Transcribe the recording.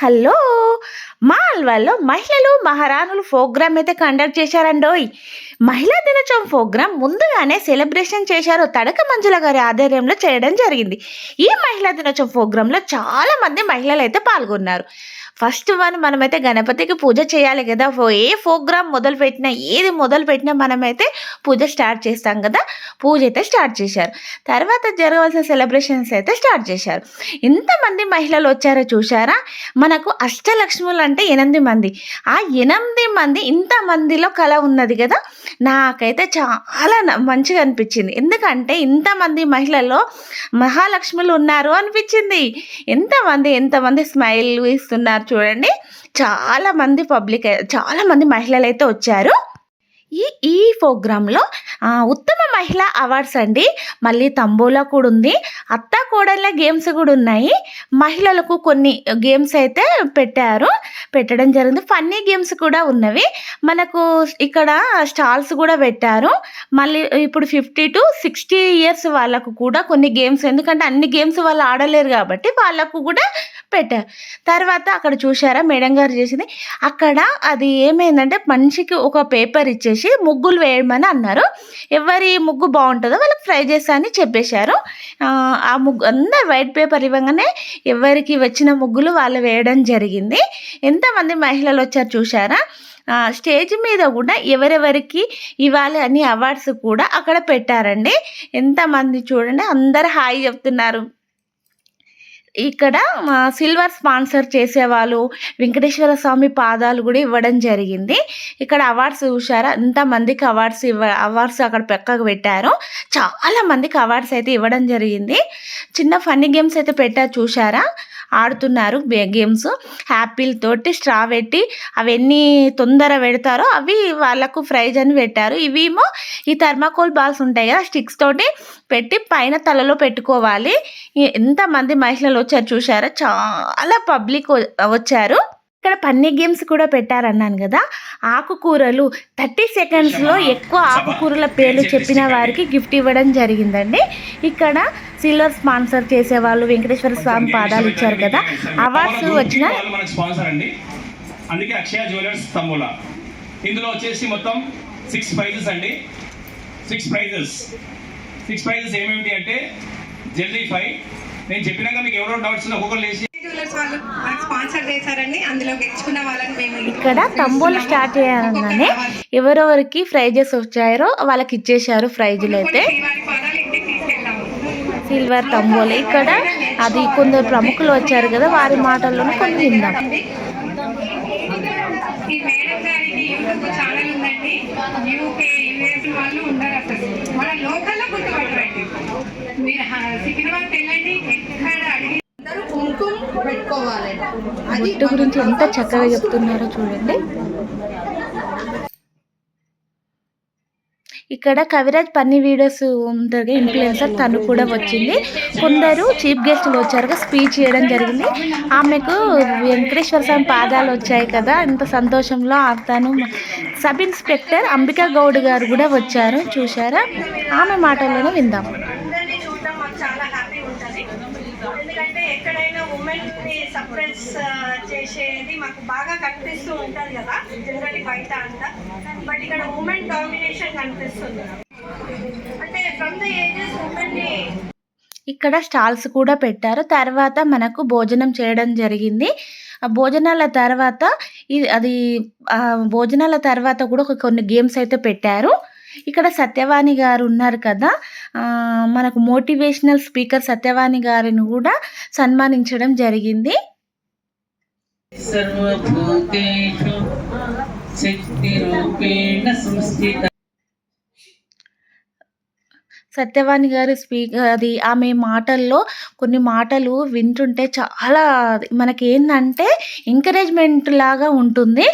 Hello! మా మహిళలు మహారాణులు ప్రోగ్రామ్ అయితే కండక్ట్ చేశారండోయ్. మహిళా దినోత్సవం ప్రోగ్రామ్ ముందుగానే సెలబ్రేషన్ చేశారు తడక మంజుల గారి ఆధ్వర్యంలో చేయడం జరిగింది. ఈ మహిళా దినోత్సవం ప్రోగ్రాంలో చాలామంది మహిళలు అయితే పాల్గొన్నారు. ఫస్ట్ వన్ మనమైతే గణపతికి పూజ చేయాలి కదా. ఫో- ఏ ప్రోగ్రామ్ మొదలు పెట్టినా ఏది మొదలు పెట్టినా మనమైతే పూజ స్టార్ట్ చేస్తాం కదా. పూజ అయితే స్టార్ట్ చేశారు. తర్వాత జరగవలసిన సెలబ్రేషన్స్ అయితే స్టార్ట్ చేశారు. ఎంతమంది మహిళలు వచ్చారో చూసారా మనకు అష్టలక్ష్ములు అంటే ఎనిమిది మంది. ఆ ఎనిమిది మంది ఇంతమందిలో కళ ఉన్నది కదా. నాకైతే చాలా న- మంచిగా అనిపించింది. ఎందుకంటే ఇంతమంది మహిళల్లో మహాలక్ష్ములు ఉన్నారు అనిపించింది. ఎంతమంది ఎంతమంది స్మైల్ ఇస్తున్నారు చూడండి. చాలామంది పబ్లిక్ చాలామంది మహిళలు అయితే వచ్చారు. ఈ ఈ ప్రోగ్రాంలో ఉత్తమ మహిళా అవార్డ్స్ అండి. మళ్ళీ తంబోలా కూడా ఉంది. అత్త కోడళ్ళ గేమ్స్ కూడా ఉన్నాయి. మహిళలకు కొన్ని గేమ్స్ అయితే పెట్టారు. పెట్టడం జరిగింది. ఫన్నీ గేమ్స్ కూడా ఉన్నవి. మనకు ఇక్కడ స్టాల్స్ కూడా పెట్టారు. మళ్ళీ ఇప్పుడు ఫిఫ్టీ టు సిక్స్టీ ఇయర్స్ వాళ్ళకు కూడా కొన్ని గేమ్స్ ఎందుకంటే అన్ని గేమ్స్ వాళ్ళు ఆడలేరు కాబట్టి వాళ్ళకు కూడా పెట్టారు తర్వాత అక్కడ చూసారా మేడం గారు చేసింది. అక్కడ అది ఏమైందంటే మనిషికి ఒక పేపర్ ఇచ్చేసి ముగ్గులు వేయమని అన్నారు. ఎవరి ముగ్గు బాగుంటుందో వాళ్ళకి ఫ్రై చేస్తా అని చెప్పేశారు. ఆ, ముగ్గు అందరు వైట్ పేపర్ ఇవ్వగానే ఎవరికి వచ్చిన ముగ్గులు వాళ్ళు వేయడం జరిగింది. ఎంతమంది మహిళలు వచ్చారు చూసారా స్టేజ్ మీద కూడా ఎవరెవరికి ఇవ్వాలి అని అవార్డ్స్ కూడా అక్కడ పెట్టారండి. ఎంతమంది చూడండి అందరు హాయి చెప్తున్నారు. ఇక్కడ మా సిల్వర్ స్పాన్సర్ చేసేవాళ్ళు వెంకటేశ్వర స్వామి పాదాలు కూడా ఇవ్వడం జరిగింది. ఇక్కడ అవార్డ్స్ చూసారా ఇంతమందికి అవార్డ్స్ ఇవ్వ అవార్డ్స్ అక్కడ పక్కకు పెట్టారు. చాలా మందికి అవార్డ్స్ అయితే ఇవ్వడం జరిగింది. చిన్న ఫన్నీ గేమ్స్ అయితే పెట్టారు చూసారా ఆడుతున్నారు గేమ్స్. హ్యాపీల్ తోటి స్ట్రా పెట్టి అవన్నీ తొందర పెడతారో అవి వాళ్ళకు ప్రైజ్ అని పెట్టారు. ఇవేమో ఈ థర్మాకోల్ బాల్స్ ఉంటాయి కదా స్టిక్స్ తోటి పెట్టి పైన తలలో పెట్టుకోవాలి. ఎంతమంది మహిళలు వచ్చారు చూసారా చాలా పబ్లిక్ వచ్చారు. ఇక్కడ పన్నీ గేమ్స్ కూడా పెట్టారన్నాను కదా. ఆకుకూరలు థర్టీ సెకండ్స్లో ఎక్కువ ఆకుకూరల పేర్లు చెప్పిన వారికి గిఫ్ట్ ఇవ్వడం జరిగిందండి. ఇక్కడ సిల్వర్ స్పాన్సర్ చేసేవాళ్ళు వెంకటేశ్వర స్వామి పాదాలు ఇచ్చారు కదా. అవార్డ్స్ వచ్చిన స్పాన్సర్ అండి. అందుకే అక్షయ జ్యువెలర్స్ తమ్ముల. ఇందులో వచ్చేసి మొత్తం సిక్స్ ప్రైజెస్ అండి. సిక్స్ ప్రైజెస్ సిక్స్ ప్రైజెస్ ఏమేమిటి అంటే జ్యువెలరీ ఫైవ్ నేను చెప్పినాక మీకు ఎవరో డౌట్స్ ఉన్నా ఒక్కొక్కరు లేచి ఇక్కడ తంబోలు స్టార్ట్ చేయాలన్నానే ఎవరెవరికి ప్రైజెస్ వచ్చాయో వాళ్ళకి ఇచ్చేశారు ప్రైజులు అయితే. సిల్వర్ తంబోలు ఇక్కడ. అది కొందరు ప్రముఖులు వచ్చారు కదా వారి మాటల్లోనే కొన్ని విందాం. యూకే యూఎస్ వాళ్ళు ఉండరు అసలు. మన లోకల్లో గుర్తుపట్టరండి. బొట్టు గురించి ఎంత చక్కగా చెప్తున్నారో చూడండి. ఇక్కడ కవిరాజ్ పన్ని వీడియోస్ ఉంటుంది ఇన్ఫ్లుయెన్సర్ తను కూడా వచ్చింది. కొందరు చీఫ్ గెస్టులు వచ్చారు స్పీచ్ చేయడం జరిగింది. ఆమెకు వెంకటేశ్వర స్వామి పాదాలు వచ్చాయి కదా ఇంత సంతోషంలో తను సబ్ ఇన్స్పెక్టర్ అంబికా గౌడ్ గారు కూడా వచ్చారు చూసారా ఆమె మాటల్లోనే విందాం అందరినీ చూడడం మాకు చాలా హ్యాపీ ఉంటుంది ఎందుకంటే ఎక్కడైనా సప్రెస్ uh, చేసేది మాకు బాగా కనిపిస్తూ ఉంటుంది కదా జనరల్లీ బయట అంతా. బట్ ఇక్కడ ఉమెన్ డామినేషన్ కనిపిస్తుంది. అంటే ఫ్రమ్ ద ఏజెస్ ఉమెన్ని ఇక్కడ స్టాల్స్ కూడా పెట్టారు. తర్వాత మనకు భోజనం చేయడం జరిగింది. భోజనాల తర్వాత ఇది అది భోజనాల తర్వాత కూడా కొన్ని గేమ్స్ అయితే పెట్టారు. ఇక్కడ సత్యవాణి గారు ఉన్నారు కదా మనకు మోటివేషనల్ స్పీకర్ సత్యవాణి గారిని కూడా సన్మానించడం జరిగింది. సత్యవాణి గారి స్పీకర్ అది ఆమె మాటల్లో కొన్ని మాటలు వింటుంటే చాలా మనకి ఏంటంటే ఎంకరేజ్మెంట్ లాగా ఉంటుంది.